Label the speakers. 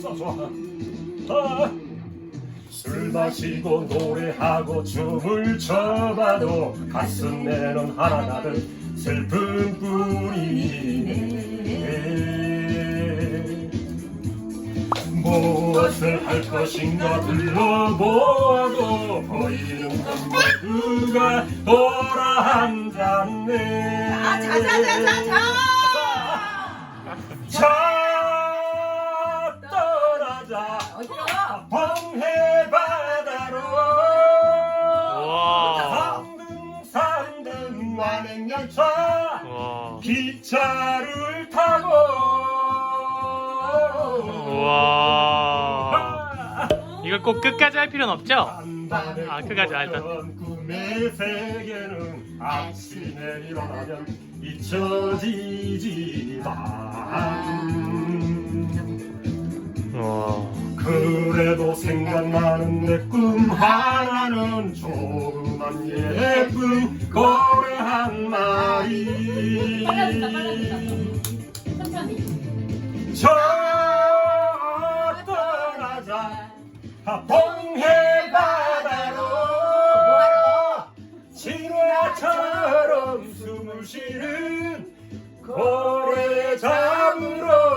Speaker 1: 좋아 좋아. 아, 술 마시고 노래하고 춤을 춰봐도 가슴에는 하나가득 슬픈 뿐이네. 무엇을 할 것인가 둘러보아도 보이는 건 모두가 돌아앉았네
Speaker 2: 아, 자자 자 자자.
Speaker 1: 자
Speaker 3: 와.
Speaker 1: 기차를 타고
Speaker 3: 와. 이걸 꼭 끝까지 할 필요는 없죠?
Speaker 1: 아,
Speaker 3: 아, 그까지 알다.
Speaker 1: 꿈의 세계는 아침에 일어나면 잊혀지지만
Speaker 3: 와.
Speaker 1: 그래도 생각나는 내 꿈 하나는 조그만 예쁜 저 떠나자. 봉해 바다로 진화처럼 숨을 쉬는 고래 잠으로